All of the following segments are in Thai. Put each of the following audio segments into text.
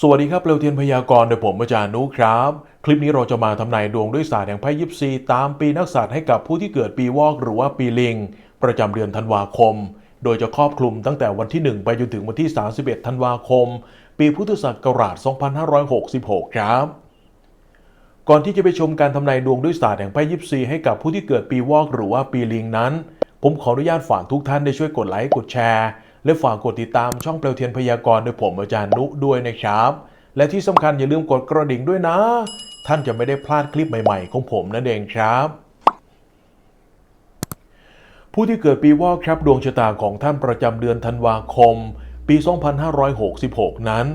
สวัสดีครับเร็วเทียนพยากรณ์โดยผมอาจารย์นุครับ คลิปนี้เราจะมาทำนายดวงด้วยศาสตร์แห่งไพ่ยิปซีตามปีนักษัตร์ให้กับผู้ที่เกิดปีวอกหรือว่าปีลิง ประจำเดือนธันวาคม โดยจะครอบคลุมตั้งแต่วันที่ 1 ไปจนถึงวันที่ 31 ธันวาคม ปีพุทธศักราช 2566 ครับ ก่อนที่จะไปชมการทำนายดวงด้วยศาสตร์แห่งไพ่ยิปซีให้กับผู้ที่เกิดปีวอกหรือว่าปีลิงนั้น ผมขออนุญาตฝากทุกท่านได้ช่วยกดไลค์กดแชร์ และฝากกดติดตามช่องเปลวเทียนพยากรณ์โดยผมอาจารย์นุด้วยนะครับ และที่สำคัญอย่าลืมกดกระดิ่งด้วยนะ ท่านจะไม่ได้พลาดคลิปใหม่ๆ ของผมนั่นเองครับ ผู้ที่เกิดปีวอกครับดวงชะตาของท่านประจำเดือนธันวาคม ปี 2566 นั้น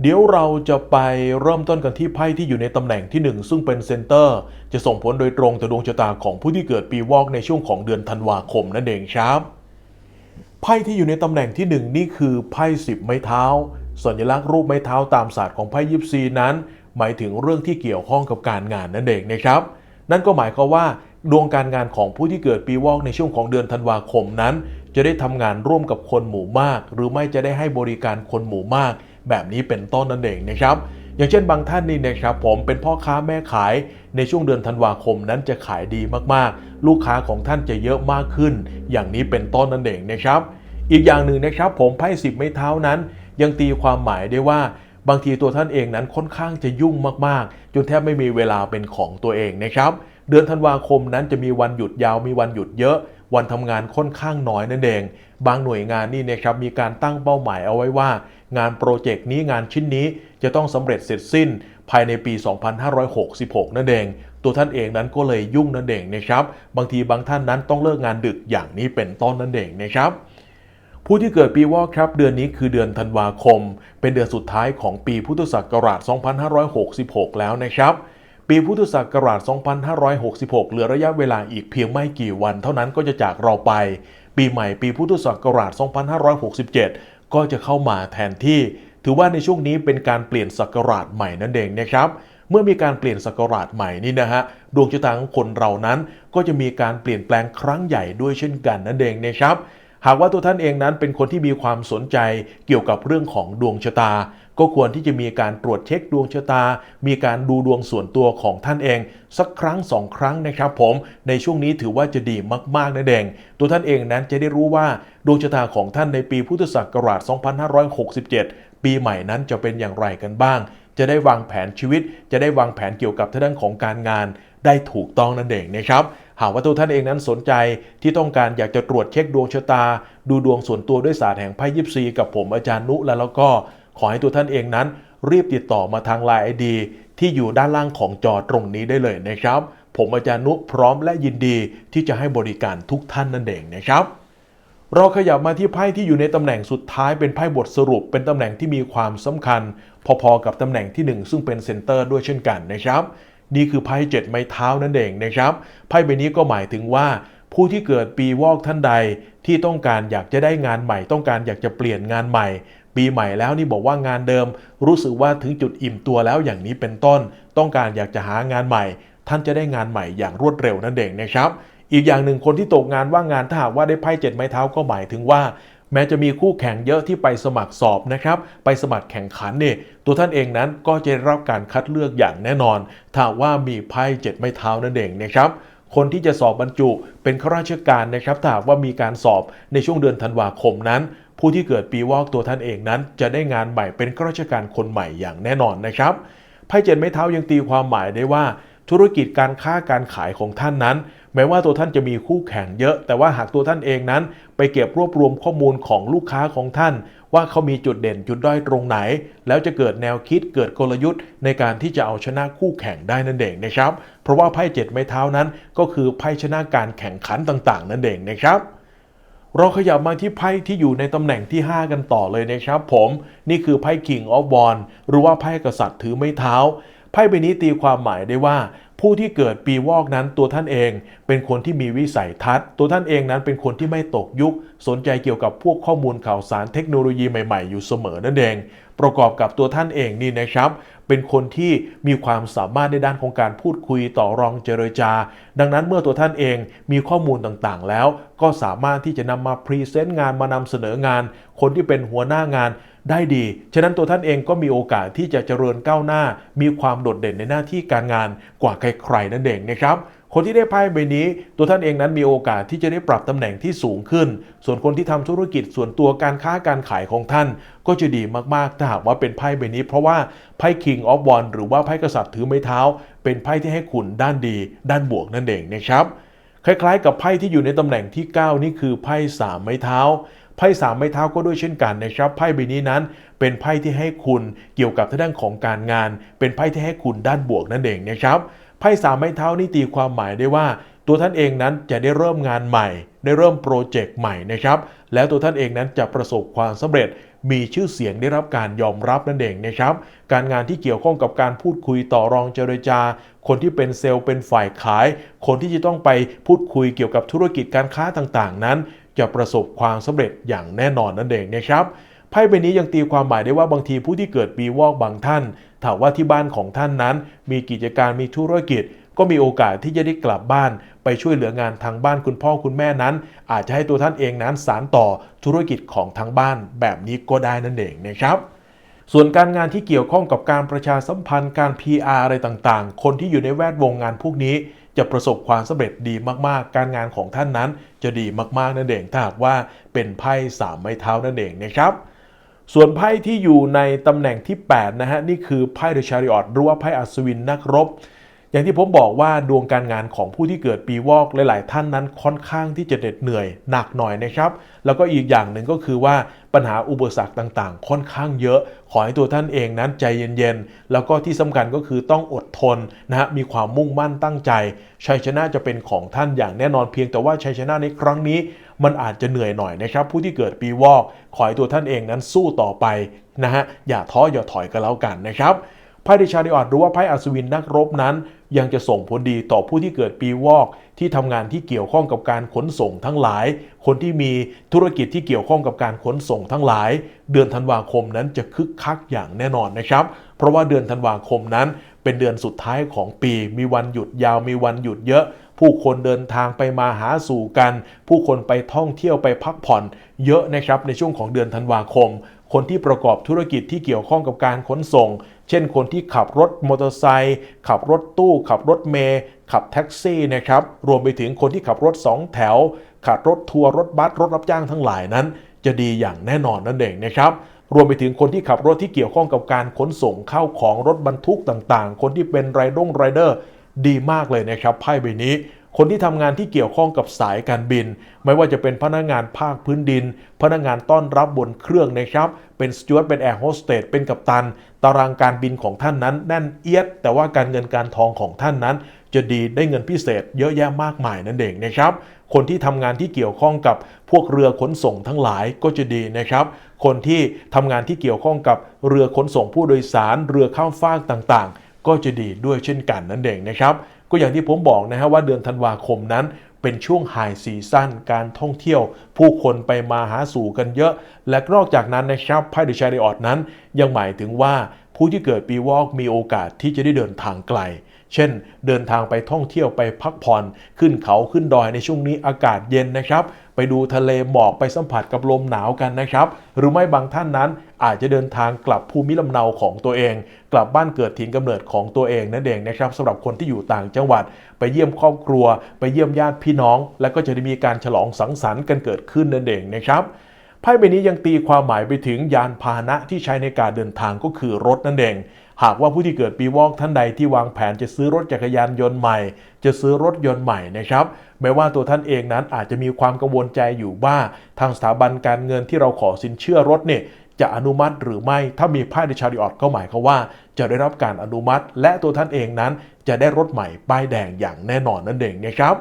เดี๋ยวเราจะไปเริ่มต้นกันที่ไพ่ที่อยู่ในตำแหน่งที่ 1 ซึ่งเป็นเซนเตอร์ จะส่งผลโดยตรงต่อดวงชะตาของผู้ที่เกิดปีวอกในช่วงของเดือนธันวาคมนั่นเองครับ ไพ่ที่อยู่ในตำแหน่งที่หนึ่งนี่คือไพ่สิบไม้เท้า สัญลักษณ์รูปไม้เท้าตามศาสตร์ของไพ่ยิปซีนั้น หมายถึงเรื่องที่เกี่ยวข้องกับการงานนั่นเองนะครับ นั่นก็หมายความว่า ดวงการงานของผู้ที่เกิดปีวอกในช่วงของเดือนธันวาคมนั้น จะได้ทำงานร่วมกับคนหมู่มาก หรือไม่จะได้ให้บริการคนหมู่มาก แบบนี้เป็นต้นนั่นเองนะครับ อย่างเช่นบางท่านนี่นะครับผมเป็นพ่อค้าแม่ขายในช่วงเดือนธันวาคมนั้นจะขายดีมากๆ ลูกค้าของท่านจะเยอะมากขึ้น อย่างนี้เป็นต้นนั่นเองนะครับ อีกอย่างหนึ่งนะครับผมไพ่สิบไม้เท้านั้น ยังตีความหมายได้ว่าบางทีตัวท่านเองนั้นค่อนข้างจะยุ่งมากๆ จนแทบไม่มีเวลาเป็นของตัวเองนะครับ เดือนธันวาคมนั้นจะมีวันหยุดยาวมีวันหยุดเยอะ วันทำงานค่อนข้างน้อยนั่นเอง บางหน่วยงานนี่นะครับมีการตั้งเป้าหมายเอาไว้ว่า งานโปรเจกต์นี้งานชิ้นนี้จะต้องสำเร็จเสร็จสิ้นภายในปี 2566 นั่นเอง ตัวท่านเองนั้นก็เลยยุ่งนั่นเองนะครับ บางทีบางท่านนั้นต้องเลิกงานดึกอย่างนี้เป็นต้นนั่นเองนะครับผู้ที่เกิดปีวอกครับเดือนนี้คือเดือนธันวาคม เป็นเดือนสุดท้ายของปีพุทธศักราช 2566 แล้วนะครับ ปีพุทธศักราช 2566 เหลือระยะเวลาอีกเพียงไม่กี่วัน เท่านั้นก็จะจากเราไป ปีใหม่ปีพุทธศักราช 2567 ก็จะเข้ามาแทนที่ ถือว่าในช่วงนี้เป็นการเปลี่ยนศักราชใหม่นั่นเองนะครับเมื่อมีการเปลี่ยนศักราชใหม่นี่นะฮะดวงชะตาของคนเรานั้นก็จะมีการเปลี่ยนแปลงครั้งใหญ่ด้วยเช่นกันนั่นเองนะครับ หากว่าตัวท่านเองนั้นเป็นคนที่มีความสนใจเกี่ยวกับเรื่องของดวงชะตา ก็ควรที่จะมีการตรวจเช็คดวงชะตา มีการดูดวงส่วนตัวของท่านเอง สักครั้งสองครั้งนะครับผมในช่วงนี้ถือว่าจะดีมากๆนั่นเอง ตัวท่านเองนั้นจะได้รู้ว่าดวงชะตาของท่านในปีพุทธศักราช 2567 ปีใหม่นั้นจะเป็นอย่างไรกันบ้าง จะได้วางแผนชีวิต จะได้วางแผนเกี่ยวกับทางด้านของการงานได้ถูกต้องนั่นเองนะครับหากว่าตัวท่านเองนั้นสนใจที่ต้องการอยากจะตรวจเช็คดวงชะตา ดูดวงส่วนตัวด้วยศาสตร์แห่งไพ่ยิปซีกับผมอาจารย์นุแล้วแล้วก็ ขอให้ตัวท่านเองนั้น รีบติดต่อมาทางไลน์ไอดีที่อยู่ด้านล่างของจอตรงนี้ได้เลยนะครับ ผมอาจารย์นุพร้อมและยินดีที่จะให้บริการทุกท่านนั่นเองนะครับ เราขยับมาที่ไพ่ที่อยู่ในตำแหน่งสุดท้ายเป็นไพ่บทสรุป เป็นตำแหน่งที่มีความสำคัญ พอๆกับตำแหน่งที่ 1 ซึ่งเป็นเซนเตอร์ด้วยเช่นกันนะครับ นี่คือไพ่เจ็ดไม้เท้านั่นเองนะครับไพ่ใบนี้ก็หมายถึงว่าผู้ที่เกิดปีวอกท่านใดที่ต้องการอยากจะได้งานใหม่ ต้องการอยากจะเปลี่ยนงานใหม่ ปีใหม่แล้วนี่บอกว่างานเดิม รู้สึกว่าถึงจุดอิ่มตัวแล้วอย่างนี้เป็นต้น ต้องการอยากจะหางานใหม่ ท่านจะได้งานใหม่อย่างรวดเร็วนั่นเองนะครับอีกอย่างหนึ่งคนที่ตกงานว่างงานถ้าหากว่าได้ไพ่เจ็ดไม้เท้าก็หมายถึงว่า แม้จะมีคู่แข่งเยอะที่ไปสมัครสอบนะครับ ไปสมัครแข่งขันเนี่ยตัวท่านเองนั้นก็จะได้รับการคัดเลือกอย่างแน่นอน ถ้าว่ามีไพ่เจ็ดไม้เท้านั่นเองนะครับคนที่จะสอบบรรจุเป็นข้าราชการนะครับถ้าหากว่ามีการสอบในช่วงเดือนธันวาคมนั้น ผู้ที่เกิดปีวอกตัวท่านเองนั้น จะได้งานใหม่เป็นข้าราชการคนใหม่อย่างแน่นอนนะครับไพ่เจ็ดไม้เท้ายังตีความหมายได้ว่า ธุรกิจการค้าการขายของท่านนั้น แม้ว่าตัวท่านจะมีคู่แข่งเยอะ แต่ว่าหากตัวท่านเองนั้น ไปเก็บรวบรวมข้อมูลของลูกค้าของท่าน ว่าเขามีจุดเด่นจุดด้อยตรงไหน แล้วจะเกิดแนวคิดเกิดกลยุทธ์ ในการที่จะเอาชนะคู่แข่งได้นั่นเองนะครับ เพราะว่าไพ่เจ็ดไม้เท้านั้น ก็คือไพ่ชนะการแข่งขันต่างๆ นั่นเองนะครับ เราขยับมาที่ไพ่ที่อยู่ในตำแหน่งที่ 5 กันต่อเลยนะครับผมนี่คือไพ่ King of w a n d หรือว่าไพ่กษัตริย์ถือไม้เท้า ไพ่ใบนี้ตีความหมายได้ว่า ผู้ที่เกิดปีวอกนั้นตัวท่านเอง เป็นคนที่มีวิสัยทัศน์ ตัวท่านเองนั้นเป็นคนที่ไม่ตกยุค สนใจเกี่ยวกับพวกข้อมูลข่าวสารเทคโนโลยีใหม่ๆ อยู่เสมอนั่นเอง ประกอบกับตัวท่านเองนี่นะครับเป็นคนที่มีความสามารถในด้านของการพูดคุยต่อรองเจรจา ดังนั้นเมื่อตัวท่านเองมีข้อมูลต่างๆ แล้ว ก็สามารถที่จะนำมาพรีเซนต์งานมานำเสนองาน คนที่เป็นหัวหน้างานได้ดี ฉะนั้นตัวท่านเองก็มีโอกาสที่จะเจริญก้าวหน้า มีความโดดเด่นในหน้าที่การงานกว่าใครๆนั่นเองนะครับ คนที่ได้ไพ่ใบนี้ ตัวท่านเองนั้นมีโอกาสที่จะได้ปรับตำแหน่งที่สูงขึ้น ส่วนคนที่ทำธุรกิจส่วนตัวการค้าการขายของท่าน ก็จะดีมากๆถ้าหากว่าเป็นไพ่ใบนี้ เพราะว่าไพ่ King of w a n d หรือว่าไพ่กษัตริย์ถือไม้เท้า เป็นไพ่ที่ให้คุณด้านดี ด้านบวกนั่นเองนะครับคล้ายๆ กับไพ่ที่อยู่ในตำแหน่งที่ 9 นี่คือไพ่สามไม้เท้าไพ่สามไม้เท้าก็ด้วยเช่นกันนะครับไพ่ใบนี้นั้น เป็นไพ่ที่ให้คุณเกี่ยวกับทางด้านของการงาน เป็นไพ่ที่ให้คุณด้านบวกนั่นเองนะครับ ไพ่สามไม้เท้านี่ตีความหมายได้ว่า ตัวท่านเองนั้นจะได้เริ่มงานใหม่ ได้เริ่มโปรเจกต์ใหม่นะครับ แล้วตัวท่านเองนั้นจะประสบความสำเร็จ มีชื่อเสียงได้รับการยอมรับนั่นเองนะครับ การงานที่เกี่ยวข้องกับการพูดคุยต่อรองเจรจา คนที่เป็นเซลล์เป็นฝ่ายขาย คนที่จะต้องไปพูดคุยเกี่ยวกับธุรกิจการค้าต่างๆ นั้น จะประสบความสำเร็จอย่างแน่นอนนั่นเองนะครับ ไพ่ใบนี้ยังตีความหมายได้ว่าบางทีผู้ที่เกิดปีวอกบางท่านถ้าว่าที่บ้านของท่านนั้น มีกิจการมีธุรกิจ ก็มีโอกาสที่จะได้กลับบ้าน ไปช่วยเหลืองานทางบ้านคุณพ่อคุณแม่นั้น อาจจะให้ตัวท่านเองนั้นสารต่อธุรกิจของทางบ้านแบบนี้ก็ได้นั่นเองนะครับส่วนการงานที่เกี่ยวข้องกับการประชาสัมพันธ์การ PR อะไรต่างๆ คนที่อยู่ในแวดวงงานพวกนี้ จะประสบความสำเร็จดีมากๆ การงานของท่านนั้นจะดีมากๆนั่นเองถ้าหากว่าเป็นไพ่สามไม้เท้านั่นเองนะครับ ส่วนไพ่ที่อยู่ในตำแหน่งที่ 8 นะฮะ นี่คือไพ่เดชาริออตหรือว่าไพ่อัศวินนักรบ อย่างที่ผมบอกว่าดวงการงานของผู้ที่เกิดปีวอกหลาย ๆ ท่านนั้นค่อนข้างที่จะเหน็ดเหนื่อยหนักหน่อยนะครับ แล้วก็อีกอย่างหนึ่งก็คือว่าปัญหาอุปสรรคต่าง ๆ ค่อนข้างเยอะ ขอให้ตัวท่านเองนั้นใจเย็น ๆ แล้วก็ที่สำคัญก็คือต้องอดทนนะฮะมีความมุ่งมั่นตั้งใจชัยชนะจะเป็นของท่านอย่างแน่นอนเพียงแต่ว่าชัยชนะในครั้งนี้ มันอาจจะเหนื่อยหน่อยนะครับ ผู้ที่เกิดปีวอกขอให้ตัวท่านเองนั้นสู้ต่อไปนะฮะอย่าท้ออย่าถอยกันแล้วกันนะครับไพ่ดิชาริออดหรือว่าไพ่อัศวินนักรบนั้น ยังจะส่งผลดีต่อผู้ที่เกิดปีวอก ที่ทำงานที่เกี่ยวข้องกับการขนส่งทั้งหลาย คนที่มีธุรกิจที่เกี่ยวข้องกับการขนส่งทั้งหลาย เดือนธันวาคมนั้นจะคึกคักอย่างแน่นอนนะครับ เพราะว่าเดือนธันวาคมนั้น เป็นเดือนสุดท้ายของปี มีวันหยุดยาวมีวันหยุดเยอะ ผู้คนเดินทางไปมาหาสู่กัน ผู้คนไปท่องเที่ยวไปพักผ่อน เยอะนะครับในช่วงของเดือนธันวาคม คนที่ประกอบธุรกิจที่เกี่ยวข้องกับการขนส่ง เช่นคนที่ขับรถมอเตอร์ไซค์ขับรถตู้ ขับรถเมย์ขับแท็กซี่นะครับรวมไปถึงคนที่ขับรถ 2 แถว ขับรถทัวร์รถบัสรถรับจ้างทั้งหลายนั้น จะดีอย่างแน่นอนนั่นเองนะครับรวมไปถึงคนที่ขับรถที่เกี่ยวข้องกับการขนส่งเข้าของรถบรรทุกต่างๆ คนที่เป็นไรดงไรเดอร์ ดีมากเลยนะครับไพ่ใบนี้ คนที่ทำงานที่เกี่ยวข้องกับสายการบิน ไม่ว่าจะเป็นพนักงานภาคพื้นดิน พนักงานต้อนรับบนเครื่องนะครับ เป็นสจวตเป็นแอร์โฮสเตสเป็นกัปตัน ตารางการบินของท่านนั้นแน่นเอียด แต่ว่าการเงินการทองของท่านนั้น จะดีได้เงินพิเศษ เยอะแยะมากมายนั่นเองนะครับคนที่ทำงานที่เกี่ยวข้องกับพวกเรือขนส่งทั้งหลายก็จะดีนะครับ คนที่ทำงานที่เกี่ยวข้องกับเรือขนส่งผู้โดยสาร เรือข้ามฟากต่างๆ ก็จะดีด้วยเช่นกันนั่นเองนะครับ ก็อย่างที่ผมบอกนะฮะว่าเดือนธันวาคมนั้นเป็นช่วงไฮซีซั่นการท่องเที่ยว ผู้คนไปมาหาสู่กันเยอะ และนอกจากนั้นนะครับไพ่เดชาริออตนั้น ยังหมายถึงว่าผู้ที่เกิดปีวอกมีโอกาสที่จะได้เดินทางไกล เช่น เดินทางไปท่องเที่ยวไปพักผ่อน ขึ้นเขาขึ้นดอยในช่วงนี้อากาศเย็นนะครับ ไปดูทะเลหมอกไปสัมผัสกับลมหนาวกันนะครับ หรือไม่บางท่านนั้นอาจจะเดินทางกลับภูมิลำเนาของตัวเอง กลับบ้านเกิดถิ่นกำเนิดของตัวเองนั่นเองนะครับสำหรับคนที่อยู่ต่างจังหวัด ไปเยี่ยมครอบครัว ไปเยี่ยมญาติพี่น้อง และก็จะได้มีการฉลองสังสรรค์กันเกิดขึ้นนั่นเองนะครับ ไพ่ใบนี้ยังตีความหมายไปถึงยานพาหนะที่ใช้ในการเดินทางก็คือรถนั่นเอง หากว่าผู้ที่เกิดปีวอกท่านใดที่วางแผนจะซื้อรถจักรยานยนต์ใหม่ จะซื้อรถยนต์ใหม่นะครับแม้ว่าตัวท่านเองนั้นอาจจะมีความกังวลใจอยู่ว่าทางสถาบันการเงินที่เราขอสินเชื่อรถเนี่ยจะอนุมัติหรือไม่ถ้ามีไพ่ในชาริออตก็หมายความว่า จะได้รับการอนุมัติ และตัวท่านเองนั้นจะได้รถใหม่ป้ายแดงอย่างแน่นอนนั่นเองนะครับ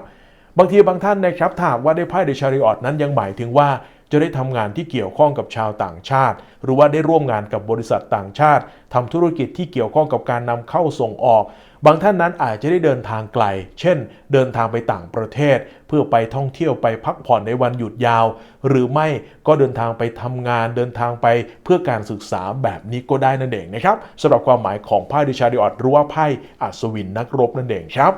บางทีบางท่านนะครับถาหากว่าได้ไพ่เดชาริออตนั้นยังหมายถึงว่า จะได้ทำงานที่เกี่ยวข้องกับชาวต่างชาติ หรือว่าได้ร่วมงานกับบริษัทต่างชาติทำธุรกิจที่เกี่ยวข้องกับการนำเข้าส่งออก บางท่านนั้นอาจจะได้เดินทางไกล เช่น เดินทางไปต่างประเทศ เพื่อไปท่องเที่ยวไปพักผ่อนในวันหยุดยาว หรือไม่ก็เดินทางไปทำงาน เดินทางไปเพื่อการศึกษาแบบนี้ก็ได้นั่นเองนะครับสำหรับความหมายของไพ่เดชาริออตหรือว่าไพ่อัศวินนักรบนั่นเองครับ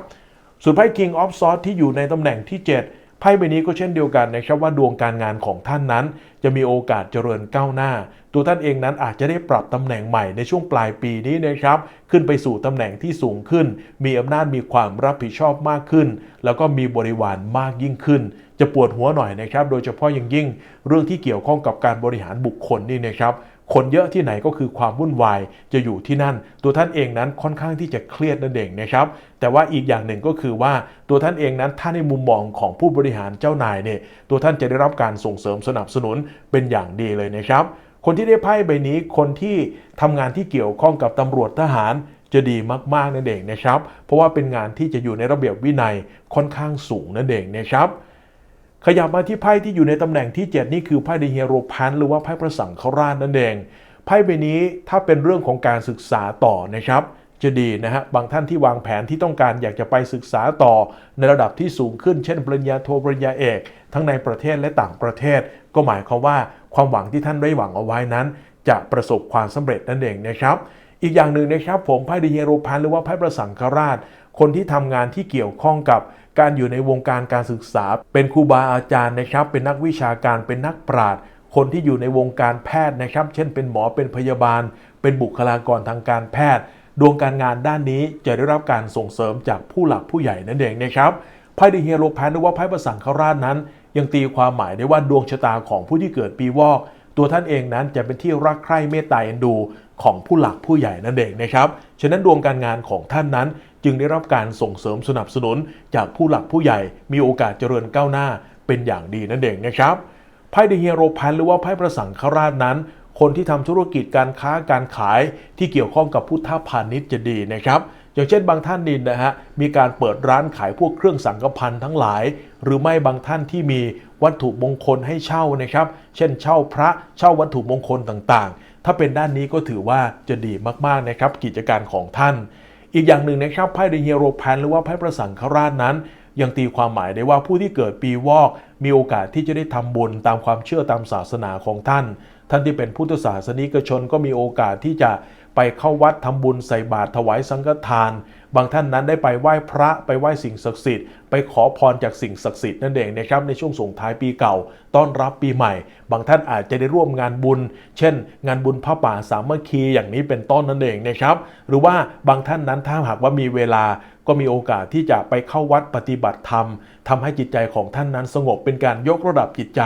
ส่วนไพ่ King of Swords ที่อยู่ในตำแหน่งที่ 7 ไพ่ใบนี้ก็เช่นเดียวกันนะครับว่าดวงการงานของท่านนั้น จะมีโอกาสเจริญก้าวหน้า ตัวท่านเองนั้นอาจจะได้ปรับตำแหน่งใหม่ในช่วงปลายปีนี้นะครับ ขึ้นไปสู่ตำแหน่งที่สูงขึ้น มีอำนาจมีความรับผิดชอบมากขึ้น แล้วก็มีบริวารมากยิ่งขึ้น จะปวดหัวหน่อยนะครับ โดยเฉพาะอย่างยิ่งเรื่องที่เกี่ยวข้องกับการบริหารบุคคลนี่นะครับ คนเยอะที่ไหนก็คือความวุ่นวายจะอยู่ที่นั่น ตัวท่านเองนั้นค่อนข้างที่จะเครียดนั่นเองนะครับ แต่ว่าอีกอย่างหนึ่งก็คือว่าตัวท่านเองนั้นถ้าในมุมมองของผู้บริหารเจ้านายเนี่ยตัวท่านจะได้รับการส่งเสริมสนับสนุนเป็นอย่างดีเลยนะครับ คนที่ได้ไพ่ใบนี้คนที่ทำงานที่เกี่ยวข้องกับตำรวจทหารจะดีมากๆนั่นเองนะครับ เพราะว่าเป็นงานที่จะอยู่ในระเบียบวินัยค่อนข้างสูงนั่นเองนะครับ ขยับมาที่ไพ่ที่อยู่ในตำแหน่งที่ 7 นี่คือไพ่เดเฮโรพันหรือว่าไพ่พระสังฆราชนั่นเอง ไพ่ใบนี้ถ้าเป็นเรื่องของการศึกษาต่อนะครับจะดีนะฮะ บางท่านที่วางแผนที่ต้องการอยากจะไปศึกษาต่อ ในระดับที่สูงขึ้น เช่น ปริญญาโทปริญญาเอก ทั้งในประเทศและต่างประเทศ ก็หมายความว่าความหวังที่ท่านได้หวังเอาไว้นั้น จะประสบความสำเร็จนั่นเองนะครับ อีกอย่างหนึ่งนะครับผมไพ่เดเฮียโรพันหรือว่าไพ่ประสังฆราช คนที่ทำงานที่เกี่ยวข้องกับ การอยู่ในวงการการศึกษา เป็นครูบาอาจารย์นะครับ เป็นนักวิชาการเป็นนักปราชญ์คนที่อยู่ในวงการแพทย์นะครับ เช่น เป็นหมอเป็นพยาบาล เป็นบุคลากรทางการแพทย์ ดวงการงานด้านนี้จะได้รับการส่งเสริมจากผู้หลักผู้ใหญ่นั่นเองนะครับไพ่เดเฮโรแพนหรือว่าไพ่ประสังฆราชนั้น ยังตีความหมายได้ว่าดวงชะตาของผู้ที่เกิดปีวอก ตัวท่านเองนั้นจะเป็นที่รักใคร่เมตตาเอ็นดูของผู้หลักผู้ใหญ่นั่นเองนะครับฉะนั้นดวงการงานของท่านนั้น จึงได้รับการส่งเสริมสนับสนุนจากผู้หลักผู้ใหญ่มีโอกาสเจริญก้าวหน้าเป็นอย่างดีนั่นเองนะครับไพ่เดเฮโรพันหรือว่าไพ่ประสังฆราชนั้น คนที่ทำธุรกิจการค้าการขายที่เกี่ยวข้องกับพุทธพาณิชย์จะดีนะครับอย่างเช่นบางท่านนี่นะฮะมีการเปิดร้านขายพวกเครื่องสังฆพันธ์ทั้งหลาย หรือไม่บางท่านที่มีวัตถุมงคลให้เช่านะครับ เช่นเช่าพระเช่าวัตถุมงคลต่างๆ ถ้าเป็นด้านนี้ก็ถือว่าจะดีมากๆนะครับกิจการของท่าน อีกอย่างหนึ่งนะครับไพ่เดเฮียโรแพนหรือว่าไพ่ประสังคราชนั้น ยังตีความหมายได้ว่าผู้ที่เกิดปีวอก มีโอกาสที่จะได้ทำบุญตามความเชื่อตามศาสนาของท่าน ท่านที่เป็นพุทธศาสนิกชนก็มีโอกาสที่จะ ไปเข้าวัดทำบุญใส่บาตรถวายสังฆทาน บางท่านนั้นได้ไปไหว้พระไปไหว้สิ่งศักดิ์สิทธิ์ไปขอพรจากสิ่งศักดิ์สิทธิ์นั่นเองนะครับในช่วงส่งท้ายปีเก่า ต้อนรับปีใหม่ บางท่านอาจจะได้ร่วมงานบุญ เช่น งานบุญพระป่าสามัคคีอย่างนี้เป็นต้นนั่นเองนะครับ หรือว่าบางท่านนั้นถ้าหากว่ามีเวลาก็มีโอกาสที่จะไปเข้าวัดปฏิบัติธรรมทำให้จิตใจของท่านนั้นสงบเป็นการยกระดับจิตใจ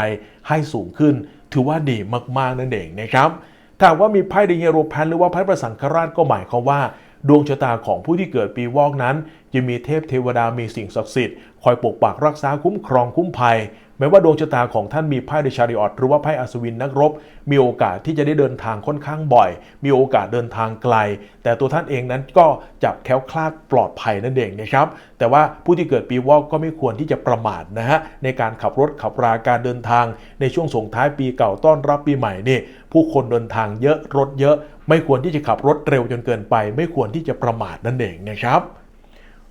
ให้สูงขึ้น ถือว่าดีมากๆนั่นเองนะครับ ถ้ามว่ามีไพ่เดเฮโรแพนหรือว่าไพ่ประสังคราชก็หมายความว่า ดวงชะตาของผู้ที่เกิดปีวอกนั้น จะมีเทพเทวดามีสิ่งศักดิ์สิทธิ์คอยปกปักรักษาคุ้มครองคุ้มภัย แม้ว่าดวงชะตาของท่านมีไพ่เดชาริออตหรือว่าไพ่อัศวินนักรบ มีโอกาสที่จะได้เดินทางค่อนข้างบ่อย มีโอกาสเดินทางไกล แต่ตัวท่านเองนั้นก็จับแคล้วคลาดปลอดภัยนั่นเองนะครับแต่ว่าผู้ที่เกิดปีวอกก็ไม่ควรที่จะประมาทนะฮะในการขับรถขับราการเดินทาง ในช่วงส่งท้ายปีเก่าต้อนรับปีใหม่นี่ผู้คนเดินทางเยอะรถเยอะ ไม่ควรที่จะขับรถเร็วจนเกินไป ไม่ควรที่จะประมาทนั่นเองนะครับ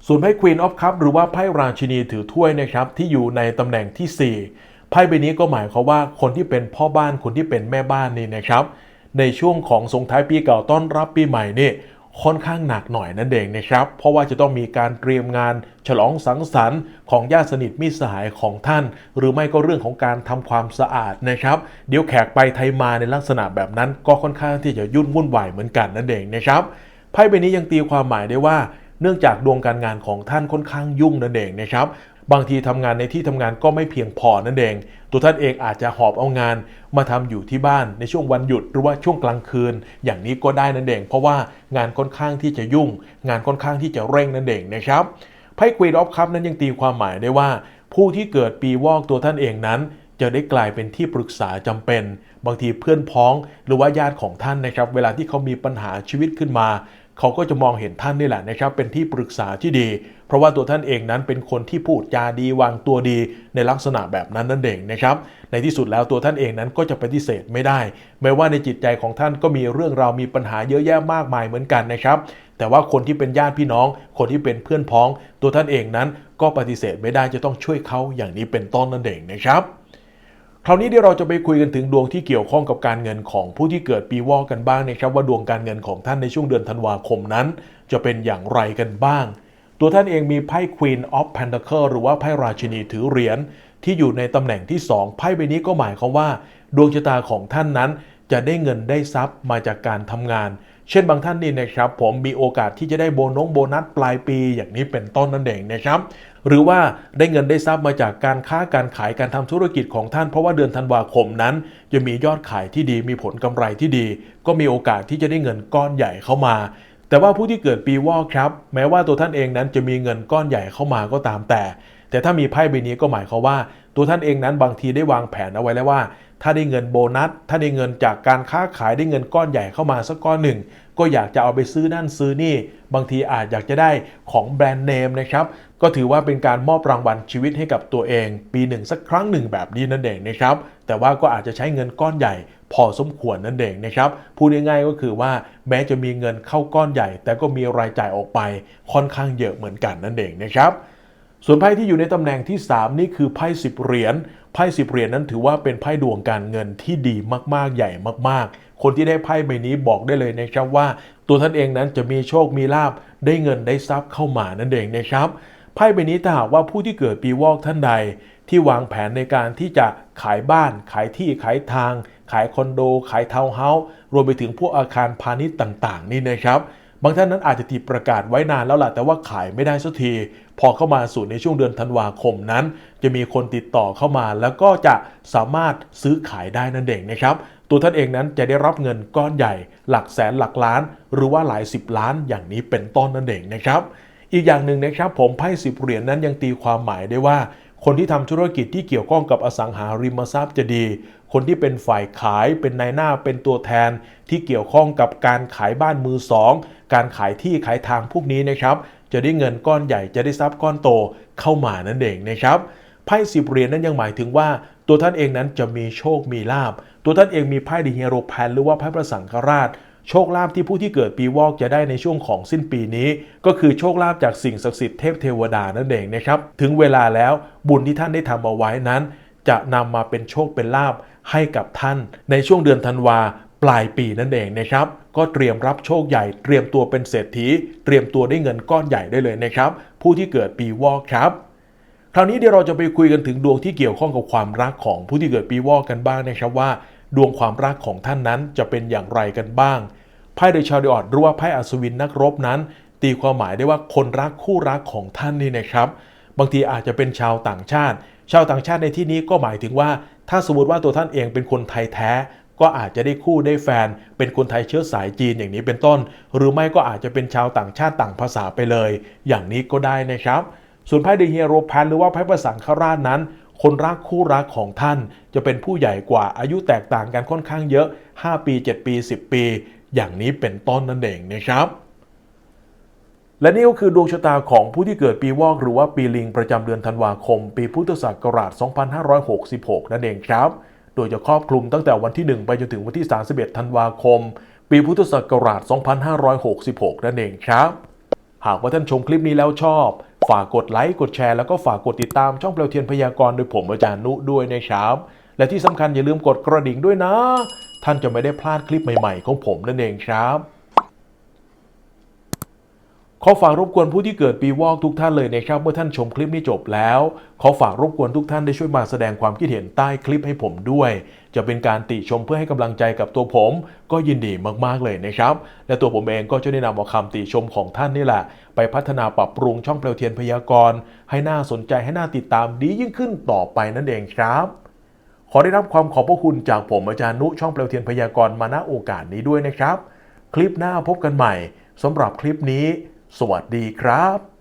ส่วนไพ่ Queen of Cup หรือว่าไพ่ราชินีถือถ้วยนะครับที่อยู่ในตำแหน่งที่ 4 ไพ่ใบนี้ก็หมายความว่าคนที่เป็นพ่อบ้านคนที่เป็นแม่บ้านนี่นะครับในช่วงของส่งท้ายปีเก่าต้อนรับปีใหม่นี่ค่อนข้างหนักหน่อยนั่นเองนะครับ เพราะว่าจะต้องมีการเตรียมงาน ฉลองสังสรรค์ของญาติสนิทมิตรสหายของท่าน หรือไม่ก็เรื่องของการทำความสะอาดนะครับ เดี๋ยวแขกไปไทยมาในลักษณะแบบนั้น ก็ค่อนข้างที่จะยุ่นวุ่นวายเหมือนกันนั่นเองนะครับไพ่ใบนี้ยังตีความหมายได้ว่า เนื่องจากดวงการงานของท่านค่อนข้างยุ่งนั่นเองนะครับ บางทีทำงานในที่ทำงานก็ไม่เพียงพอนั่นเอง ตัวท่านเองอาจจะหอบเอางาน มาทำอยู่ที่บ้านในช่วงวันหยุดหรือว่าช่วงกลางคืน อย่างนี้ก็ได้นั่นเอง เพราะว่างานค่อนข้างที่จะยุ่ง งานค่อนข้างที่จะเร่งนั่นเองนะครับไพ่ควีนออฟคัพนั้นยังตีความหมายได้ว่า ผู้ที่เกิดปีวอกตัวท่านเองนั้นจะได้กลายเป็นที่ปรึกษาจำเป็น บางทีเพื่อนพ้องหรือว่าญาติของท่านนะครับ เวลาที่เขามีปัญหาชีวิตขึ้นมา เขาก็จะมองเห็นท่านนี่แหละนะครับ เป็นที่ปรึกษาที่ดี เพราะว่าตัวท่านเองนั้นเป็นคนที่พูดจาดีวางตัวดีในลักษณะแบบนั้นนั่นเองนะครับในที่สุดแล้วตัวท่านเองนั้นก็จะปฏิเสธไม่ได้ แม้ว่าในจิตใจของท่านก็มีเรื่องราวมีปัญหาเยอะแยะมากมายเหมือนกันนะครับ แต่ว่าคนที่เป็นญาติพี่น้อง คนที่เป็นเพื่อนพ้อง ตัวท่านเองนั้นก็ปฏิเสธไม่ได้จะต้องช่วยเขาอย่างนี้เป็นต้นนั่นเองนะครับ คราวนี้เดี๋ยวเราจะไปคุยกันถึงดวงที่เกี่ยวข้องกับการเงินของผู้ที่เกิดปีวอกกันบ้างนะครับว่าดวงการเงินของท่านในช่วงเดือนธันวาคมนั้น จะเป็นอย่างไรกันบ้าง ตัวท่านเองมีไพ่ Queen of Pentacle หรือว่าไพ่ราชินีถือเหรียญที่อยู่ในตำแหน่งที่ 2 ไพ่ใบนี้ก็หมายความว่า ดวงชะตาของท่านนั้นจะจะได้เงินได้ทรัพย์มาจากการทำงาน เช่นบางท่านนี่นะครับผมมีโอกาสที่จะได้โบนงโบนัสปลายปีอย่างนี้เป็นต้นนั่นเองนะครับหรือว่าได้เงินได้ทรัพย์มาจากการค้าการขายการทำธุรกิจของท่าน เพราะว่าเดือนธันวาคมนั้น จะมียอดขายที่ดีมีผลกำไรที่ดี ก็มีโอกาสที่จะได้เงินก้อนใหญ่เข้ามา แต่ว่าผู้ที่เกิดปีวอกครับ แม้ว่าตัวท่านเองนั้นจะมีเงินก้อนใหญ่เข้ามาก็ตามแต่ แต่ถ้ามีไพ่ใบนี้ก็หมายความว่า ตัวท่านเองนั้นบางทีได้วางแผนเอาไว้แล้วว่า ถ้าได้เงินโบนัส ถ้าได้เงินจากการค้าขายได้เงินก้อนใหญ่เข้ามาสักก้อนหนึ่ง ก็อยากจะเอาไปซื้อนั่นซื้อนี่ บางทีอาจอยากจะได้ของแบรนด์เนมนะครับ ก็ถือว่าเป็นการมอบรางวัลชีวิตให้กับตัวเอง ปีหนึ่งสักครั้งหนึ่งแบบนี้นั่นเองนะครับ แต่ว่าก็อาจจะใช้เงินก้อนใหญ่ พอสมควรนั่นเองนะครับ พูดง่ายๆก็คือว่าแม้จะมีเงินเข้าก้อนใหญ่ แต่ก็มีรายจ่ายออกไปค่อนข้างเยอะเหมือนกันนั่นเองนะครับ ส่วนไพ่ที่อยู่ในตำแหน่งที่ 3 นี่คือไพ่สิบเหรียญไพ่สิบเหรียญนั้นถือว่าเป็นไพ่ดวงการเงินที่ดีมากๆใหญ่มากๆ คนที่ได้ไพ่ใบนี้บอกได้เลยนะครับว่า ตัวท่านเองนั้นจะมีโชคมีลาบได้เงินได้ทรัพย์เข้ามานั่นเองนะครับไพ่ใบนี้ถ้าหากว่าผู้ที่เกิดปีวอกท่านใด ที่วางแผนในการที่จะขายบ้าน ขายที่ขายทาง ขายคอนโด ขายทาวน์เฮาส์รวมไปถึงพวกอาคารพาณิชย์ต่าง ๆ นี่นะครับ บางท่านนั้นอาจจะติดประกาศไว้นานแล้วล่ะแต่ว่าขายไม่ได้สักที พอเข้ามาสู่ในช่วงเดือนธันวาคมนั้น จะมีคนติดต่อเข้ามา แล้วก็จะสามารถซื้อขายได้นั่นเองนะครับ ตัวท่านเองนั้นจะได้รับเงินก้อนใหญ่ หลักแสนหลักล้าน หรือว่าหลายสิบล้านอย่างนี้เป็นต้นนั่นเองนะครับ อีกอย่างหนึ่งนะครับผมไพ่สิบเหรียญนนั้นยังตีความหมายได้ว่าคนที่ทำธุรกิจที่เกี่ยวข้องกับอสังหาริมทรัพย์จะดี คนที่เป็นฝ่ายขาย เป็นนายหน้า เป็นตัวแทน ที่เกี่ยวข้องกับการขายบ้านมือสองการขายที่ขายทางพวกนี้นะครับ จะได้เงินก้อนใหญ่จะได้ทรัพย์ก้อนโตเข้ามานั่นเองนะครับไพ่สิบเหรียญนั้นยังหมายถึงว่า ตัวท่านเองนั้นจะมีโชคมีลาบ ตัวท่านเองมีไพ่ดีเฮโรแพนหรือว่าไพ่พระสังฆราช โชคลาภที่ผู้ที่เกิดปีวอกจะได้ในช่วงของสิ้นปีนี้ ก็คือโชคลาภจากสิ่งศักดิ์สิทธิ์เทพเทวดานั่นเองนะครับ ถึงเวลาแล้วบุญที่ท่านได้ทำเอาไว้นั้น จะนำมาเป็นโชคเป็นลาภให้กับท่าน ในช่วงเดือนธันวา ปลายปีนั่นเองนะครับ ก็เตรียมรับโชคใหญ่ เตรียมตัวเป็นเศรษฐี เตรียมตัวได้เงินก้อนใหญ่ได้เลยนะครับ ผู้ที่เกิดปีวอกครับคราวนี้เดี๋ยวเราจะไปคุยกันถึงดวงที่เกี่ยวข้องกับความรักของผู้ที่เกิดปีวอกกันบ้างนะครับว่า ดวงความรักของท่านนั้นจะเป็นอย่างไรกันบ้างไพ่เดชาริออดหรือว่าไพ่อัศวินนักรบนั้น ตีความหมายได้ว่าคนรักคู่รักของท่านนี่นะครับ บางทีอาจจะเป็นชาวต่างชาติ ชาวต่างชาติในที่นี้ก็หมายถึงว่า ถ้าสมมติว่าตัวท่านเองเป็นคนไทยแท้ ก็อาจจะได้คู่ได้แฟน เป็นคนไทยเชื้อสายจีนอย่างนี้เป็นต้น หรือไม่ก็อาจจะเป็นชาวต่างชาติต่างภาษาไปเลย อย่างนี้ก็ได้นะครับ ส่วนไพ่เดเฮียโรแพนหรือว่าไพ่ประสังฆราชนั้น คนรักคู่รักของท่าน จะเป็นผู้ใหญ่กว่าอายุแตกต่างกันค่อนข้างเยอะ 5 ปี 7 ปี 10 ปี อย่างนี้เป็นต้นนั่นเองนะครับและนี่ก็คือดวงชะตาของผู้ที่เกิดปีวอกหรือว่าปีลิงประจำเดือนธันวาคม ปีพุทธศักราช 2566 นั่นเองครับ โดยจะครอบคลุมตั้งแต่วันที่ 1 ไปจนถึงวันที่ 31 ธันวาคม ปีพุทธศักราช 2566 นั่นเองครับ หากว่าท่านชมคลิปนี้แล้วชอบ ฝากกดไลค์กดแชร์แล้วก็ฝากกดติดตามช่องเปลวเทียนพยากรณ์โดยผมอาจารย์นุด้วยนะครับ และที่สำคัญอย่าลืมกดกระดิ่งด้วยนะ ท่านจะไม่ได้พลาดคลิปใหม่ ๆ ของผมนั่นเองครับ ขอฝากรบกวนผู้ที่เกิดปีวอกทุกท่านเลยนะครับ เมื่อท่านชมคลิปนี้จบแล้ว ขอฝากรบกวนทุกท่านได้ช่วยมาแสดงความคิดเห็นใต้คลิปให้ผมด้วย จะเป็นการติชมเพื่อให้กำลังใจกับตัวผม ก็ยินดีมากๆเลยนะครับ และตัวผมเองก็จะได้นำเอาคำติชมของท่านนี่แหละ ไปพัฒนาปรับปรุงช่องเปลวเทียนพยากรณ์ให้น่าสนใจให้น่าติดตามดียิ่งขึ้นต่อไปนั่นเองครับขอได้รับความขอบพระคุณจากผมอาจารย์นุช่องเปลวเทียนพยากรณ์มาณโอกาสนี้ด้วยนะครับ คลิปหน้าพบกันใหม่สำหรับคลิปนี้ สวัสดีครับ